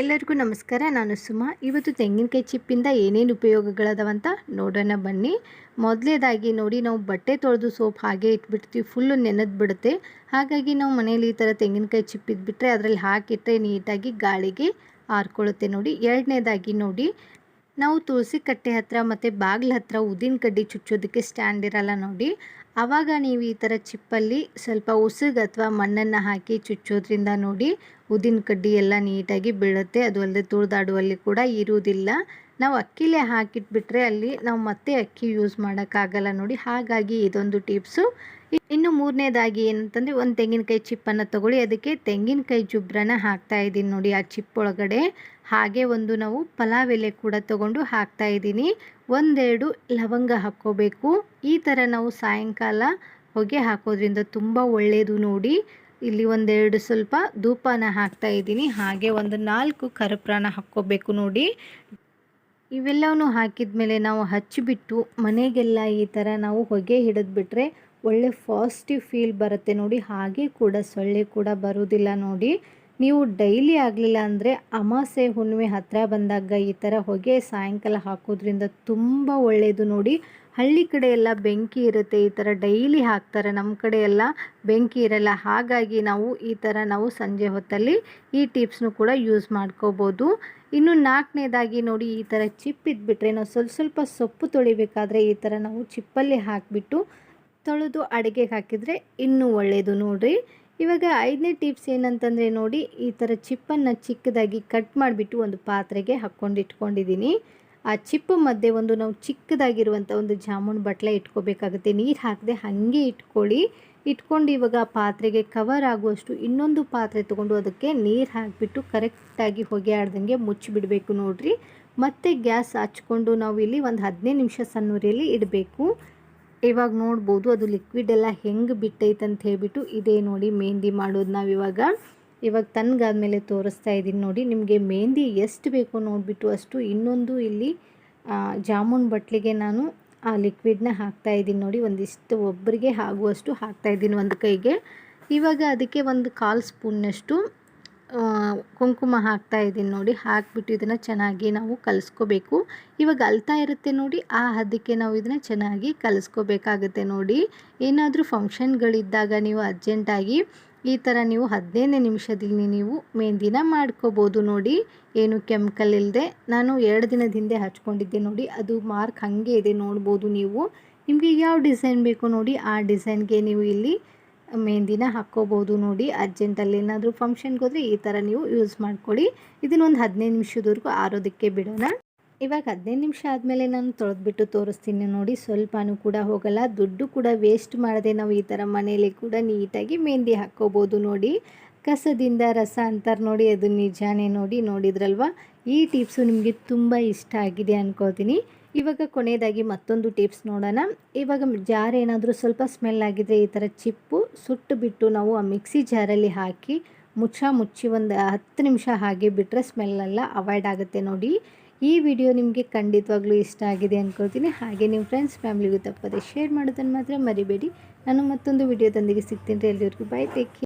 ಎಲ್ಲರಿಗೂ ನಮಸ್ಕಾರ. ನಾನು ಸುಮಾ. ಇವತ್ತು ತೆಂಗಿನಕಾಯಿ ಚಿಪ್ಪಿಂದ ಏನೇನು ಉಪಯೋಗಗಳದವಂತ ನೋಡೋಣ ಬನ್ನಿ. ಮೊದಲೇದಾಗಿ ನೋಡಿ, ನಾವು ಬಟ್ಟೆ ತೊಳೆದು ಸೋಪ್ ಹಾಗೆ ಇಟ್ಬಿಡ್ತೀವಿ. ಫುಲ್ಲು ನೆನೆದು ಬಿಡುತ್ತೆ. ಹಾಗಾಗಿ ನಾವು ಮನೇಲಿ ಈ ಥರ ತೆಂಗಿನಕಾಯಿ ಚಿಪ್ಪಿದ್ಬಿಟ್ರೆ ಅದರಲ್ಲಿ ಹಾಕಿಟ್ಟರೆ ನೀಟಾಗಿ ಗಾಳಿಗೆ ಆರ್ಕೊಳ್ಳುತ್ತೆ ನೋಡಿ. ಎರಡನೇದಾಗಿ ನೋಡಿ ನಾವು ತುಳಸಿ ಕಟ್ಟೆ ಹತ್ರ ಮತ್ತು ಬಾಗಿಲ ಹತ್ರ ಉದ್ದಿನ ಕಡ್ಡಿ ಚುಚ್ಚೋದಕ್ಕೆ ಸ್ಟ್ಯಾಂಡ್ ಇರಲ್ಲ ನೋಡಿ. ಆವಾಗ ನೀವು ಈ ಥರ ಚಿಪ್ಪಲ್ಲಿ ಸ್ವಲ್ಪ ಉಸುಗ್ ಅಥವಾ ಮಣ್ಣನ್ನು ಹಾಕಿ ಚುಚ್ಚೋದ್ರಿಂದ ನೋಡಿ ಉದ್ದಿನ ಕಡ್ಡಿ ಎಲ್ಲ ನೀಟಾಗಿ ಬೀಳುತ್ತೆ. ಅದು ಅಲ್ಲದೆ ತುಳಿದಾಡುವಲ್ಲಿ ಕೂಡ ಇರುವುದಿಲ್ಲ. ನಾವು ಅಕ್ಕಿಲೇ ಹಾಕಿಟ್ಬಿಟ್ರೆ ಅಲ್ಲಿ ನಾವು ಮತ್ತೆ ಅಕ್ಕಿ ಯೂಸ್ ಮಾಡೋಕ್ಕಾಗಲ್ಲ ನೋಡಿ. ಹಾಗಾಗಿ ಇದೊಂದು ಟಿಪ್ಸು ಇನ್ನು ಮೂರನೇದಾಗಿ ಏನಂತಂದರೆ ಒಂದು ತೆಂಗಿನಕಾಯಿ ಚಿಪ್ಪನ್ನು ತೊಗೊಳ್ಳಿ. ಅದಕ್ಕೆ ತೆಂಗಿನಕಾಯಿ ಜುಬ್ರನ ಹಾಕ್ತಾ ಇದ್ದೀನಿ ನೋಡಿ ಆ ಚಿಪ್ ಒಳಗಡೆ. ಹಾಗೆ ಒಂದು ನಾವು ಪಲಾವ್ ಎಲೆ ಕೂಡ ತೊಗೊಂಡು ಹಾಕ್ತಾ ಇದ್ದೀನಿ. ಒಂದೆರಡು ಲವಂಗ ಹಾಕ್ಕೋಬೇಕು. ಈ ಥರ ನಾವು ಸಾಯಂಕಾಲ ಹೊಗೆ ಹಾಕೋದ್ರಿಂದ ತುಂಬ ಒಳ್ಳೆಯದು ನೋಡಿ. ಇಲ್ಲಿ ಒಂದೆರಡು ಸ್ವಲ್ಪ ಧೂಪನ ಹಾಕ್ತಾ ಇದ್ದೀನಿ. ಹಾಗೆ ಒಂದು ನಾಲ್ಕು ಕರುಪ್ರಾಣ ಹಾಕ್ಕೋಬೇಕು ನೋಡಿ. ಇವೆಲ್ಲವೂ ಹಾಕಿದ ಮೇಲೆ ನಾವು ಹಚ್ಚಿಬಿಟ್ಟು ಮನೆಗೆಲ್ಲ ಈ ಥರ ನಾವು ಹೊಗೆ ಹಿಡಿದ್ಬಿಟ್ರೆ ಒಳ್ಳೆ ಪಾಸಿಟಿವ್ ಫೀಲ್ ಬರುತ್ತೆ ನೋಡಿ. ಹಾಗೆ ಕೂಡ ಸೊಳ್ಳೆ ಕೂಡ ಬರುವುದಿಲ್ಲ ನೋಡಿ. ನೀವು ಡೈಲಿ ಆಗಲಿಲ್ಲ ಅಂದರೆ ಅಮಾಸೆ ಹುಣ್ಣಿಮೆ ಹತ್ತಿರ ಬಂದಾಗ ಈ ಥರ ಹೊಗೆ ಸಾಯಂಕಾಲ ಹಾಕೋದ್ರಿಂದ ತುಂಬ ಒಳ್ಳೆಯದು ನೋಡಿ. ಹಳ್ಳಿ ಕಡೆ ಎಲ್ಲ ಬೆಂಕಿ ಇರುತ್ತೆ, ಈ ಥರ ಡೈಲಿ ಹಾಕ್ತಾರೆ. ನಮ್ಮ ಕಡೆ ಎಲ್ಲ ಬೆಂಕಿ ಇರಲ್ಲ. ಹಾಗಾಗಿ ನಾವು ಈ ಥರ ನಾವು ಸಂಜೆ ಹೊತ್ತಲ್ಲಿ ಈ ಟಿಪ್ಸ್ನು ಕೂಡ ಯೂಸ್ ಮಾಡ್ಕೋಬೋದು. ಇನ್ನು ನಾಲ್ಕನೇದಾಗಿ ನೋಡಿ, ಈ ಥರ ಚಿಪ್ ಇದ್ಬಿಟ್ರೆ ನಾವು ಸ್ವಲ್ಪ ಸ್ವಲ್ಪ ಸೊಪ್ಪು ತೊಳಿಬೇಕಾದ್ರೆ ಈ ಥರ ನಾವು ಚಿಪ್ಪಲ್ಲಿ ಹಾಕಿಬಿಟ್ಟು ತೊಳೆದು ಅಡುಗೆಗೆ ಹಾಕಿದರೆ ಇನ್ನೂ ಒಳ್ಳೆಯದು ನೋಡಿರಿ. ಇವಾಗ ಐದನೇ ಟಿಪ್ಸ್ ಏನಂತಂದರೆ ನೋಡಿ, ಈ ಥರ ಚಿಪ್ಪನ್ನು ಚಿಕ್ಕದಾಗಿ ಕಟ್ ಮಾಡಿಬಿಟ್ಟು ಒಂದು ಪಾತ್ರೆಗೆ ಹಾಕ್ಕೊಂಡು ಇಟ್ಕೊಂಡಿದ್ದೀನಿ. ಆ ಚಿಪ್ಪು ಮಧ್ಯೆ ಒಂದು ನಾವು ಚಿಕ್ಕದಾಗಿರುವಂಥ ಒಂದು ಜಾಮೂನ್ ಬಟ್ಲೆ ಇಟ್ಕೋಬೇಕಾಗುತ್ತೆ. ನೀರು ಹಾಕದೆ ಹಾಗೆ ಇಟ್ಕೊಳ್ಳಿ. ಇಟ್ಕೊಂಡು ಇವಾಗ ಪಾತ್ರೆಗೆ ಕವರ್ ಆಗುವಷ್ಟು ಇನ್ನೊಂದು ಪಾತ್ರೆ ತೊಗೊಂಡು ಅದಕ್ಕೆ ನೀರು ಹಾಕಿಬಿಟ್ಟು ಕರೆಕ್ಟಾಗಿ ಹೊಗೆ ಆಡ್ದಂಗೆ ಮುಚ್ಚಿಬಿಡಬೇಕು ನೋಡಿರಿ. ಮತ್ತು ಗ್ಯಾಸ್ ಹಚ್ಕೊಂಡು ನಾವು ಇಲ್ಲಿ ಒಂದು ಹದಿನೈದು ನಿಮಿಷ ಸಣ್ಣೂರಿಯಲ್ಲಿ ಇಡಬೇಕು. ಇವಾಗ ನೋಡ್ಬೋದು ಅದು ಲಿಕ್ವಿಡ್ ಎಲ್ಲ ಹೆಂಗೆ ಬಿಟ್ಟೈತೆ ಅಂತ ಹೇಳ್ಬಿಟ್ಟು ಇದೇ ನೋಡಿ ಮೆಹಂದಿ ಮಾಡೋದು ನಾವು ಇವಾಗ. ಇವಾಗ ತನ್ಗಾದ್ಮೇಲೆ ತೋರಿಸ್ತಾ ಇದ್ದೀನಿ ನೋಡಿ, ನಿಮಗೆ ಮೆಹಂದಿ ಎಷ್ಟು ಬೇಕೋ ನೋಡಿಬಿಟ್ಟು ಅಷ್ಟು ಇನ್ನೊಂದು ಇಲ್ಲಿ ಜಾಮೂನ್ ಬಟ್ಲಿಗೆ ನಾನು ಆ ಲಿಕ್ವಿಡ್ನ ಹಾಕ್ತಾ ಇದ್ದೀನಿ ನೋಡಿ, ಒಂದಿಷ್ಟು ಒಬ್ಬರಿಗೆ ಆಗುವಷ್ಟು ಹಾಕ್ತಾ ಇದ್ದೀನಿ ಒಂದು ಕೈಗೆ. ಇವಾಗ ಅದಕ್ಕೆ ಒಂದು ಕಾಲು ಸ್ಪೂನ್ನಷ್ಟು ಕುಂಕುಮ ಹಾಕ್ತಾ ಇದ್ದೀನಿ ನೋಡಿ. ಹಾಕಿಬಿಟ್ಟು ಇದನ್ನು ಚೆನ್ನಾಗಿ ನಾವು ಕಲಿಸ್ಕೋಬೇಕು. ಇವಾಗ ಅಲ್ತಾ ಇರುತ್ತೆ ನೋಡಿ. ಆ ಹದಕ್ಕೆ ನಾವು ಇದನ್ನು ಚೆನ್ನಾಗಿ ಕಲಿಸ್ಕೋಬೇಕಾಗುತ್ತೆ ನೋಡಿ. ಏನಾದರೂ ಫಂಕ್ಷನ್ಗಳಿದ್ದಾಗ ನೀವು ಅರ್ಜೆಂಟಾಗಿ ಈ ಥರ ನೀವು ಹದಿನೈದನೇ ನಿಮಿಷದಲ್ಲಿ ನೀವು ಮೆಹಂದಿನ ಮಾಡ್ಕೋಬೋದು ನೋಡಿ. ಏನು ಕೆಮಿಕಲ್ ಇಲ್ಲದೆ ನಾನು ಎರಡು ದಿನದ ಹಿಂದೆ ಹಚ್ಕೊಂಡಿದ್ದೆ ನೋಡಿ. ಅದು ಮಾರ್ಕ್ ಹಾಗೆ ಇದೆ ನೋಡ್ಬೋದು ನೀವು. ನಿಮಗೆ ಯಾವ ಡಿಸೈನ್ ಬೇಕು ನೋಡಿ. ಆ ಡಿಸೈನ್ಗೆ ನೀವು ಇಲ್ಲಿ ಮೆಹಂದಿನ ಹಾಕ್ಕೋಬೋದು ನೋಡಿ. ಅರ್ಜೆಂಟಲ್ಲಿ ಏನಾದರೂ ಫಂಕ್ಷನ್ಗೆ ಹೋದರೆ ಈ ಥರ ನೀವು ಯೂಸ್ ಮಾಡ್ಕೊಳ್ಳಿ. ಇದನ್ನೊಂದು ಹದಿನೈದು ನಿಮಿಷದವರೆಗೂ ಆರೋದಕ್ಕೆ ಬಿಡೋಣ. ಇವಾಗ ಹದಿನೈದು ನಿಮಿಷ ಆದಮೇಲೆ ನಾನು ತೊಳೆದ್ಬಿಟ್ಟು ತೋರಿಸ್ತೀನಿ ನೋಡಿ. ಸ್ವಲ್ಪನೂ ಕೂಡ ಹೋಗಲ್ಲ. ದುಡ್ಡು ಕೂಡ ವೇಸ್ಟ್ ಮಾಡದೆ ನಾವು ಈ ಥರ ಮನೆಯಲ್ಲಿ ಕೂಡ ನೀಟಾಗಿ ಮೆಹಂದಿ ಹಾಕ್ಕೋಬೋದು ನೋಡಿ. ಕಸದಿಂದ ರಸ ಅಂತಾರೆ ನೋಡಿ, ಅದು ನಿಜಾನೇ ನೋಡಿ, ನೋಡಿದ್ರಲ್ವ? ಈ ಟಿಪ್ಸು ನಿಮಗೆ ತುಂಬ ಇಷ್ಟ ಆಗಿದೆ ಅನ್ಕೋತೀನಿ ಇವಾಗ ಕೊನೆಯದಾಗಿ ಮತ್ತೊಂದು ಟಿಪ್ಸ್ ನೋಡೋಣ. ಇವಾಗ ಜಾರ್ ಏನಾದರೂ ಸ್ವಲ್ಪ ಸ್ಮೆಲ್ ಆಗಿದ್ರೆ ಈ ಥರ ಚಿಪ್ಪು ಸುಟ್ಟು ಬಿಟ್ಟು ನಾವು ಆ ಮಿಕ್ಸಿ ಜಾರಲ್ಲಿ ಹಾಕಿ ಮುಚ್ಚ ಮುಚ್ಚಿ ಒಂದು ಹತ್ತು ನಿಮಿಷ ಹಾಗೆ ಬಿಟ್ಟರೆ ಸ್ಮೆಲ್ಲೆಲ್ಲ ಅವಾಯ್ಡ್ ಆಗುತ್ತೆ ನೋಡಿ. ಈ ವಿಡಿಯೋ ನಿಮಗೆ ಖಂಡಿತವಾಗ್ಲೂ ಇಷ್ಟ ಆಗಿದೆ ಅಂದ್ಕೊಳ್ತೀನಿ ಹಾಗೆ ನಿಮ್ಮ ಫ್ರೆಂಡ್ಸ್, ಫ್ಯಾಮಿಲಿಗೂ ತಪ್ಪದೆ ಶೇರ್ ಮಾಡೋದನ್ನು ಮಾತ್ರ ಮರಿಬೇಡಿ. ನಾನು ಮತ್ತೊಂದು ವಿಡಿಯೋದೊಂದಿಗೆ ಸಿಗ್ತೀನಿ ಎಲ್ಲರಿಗೂ ಬಾಯ್, ಟೇಕ್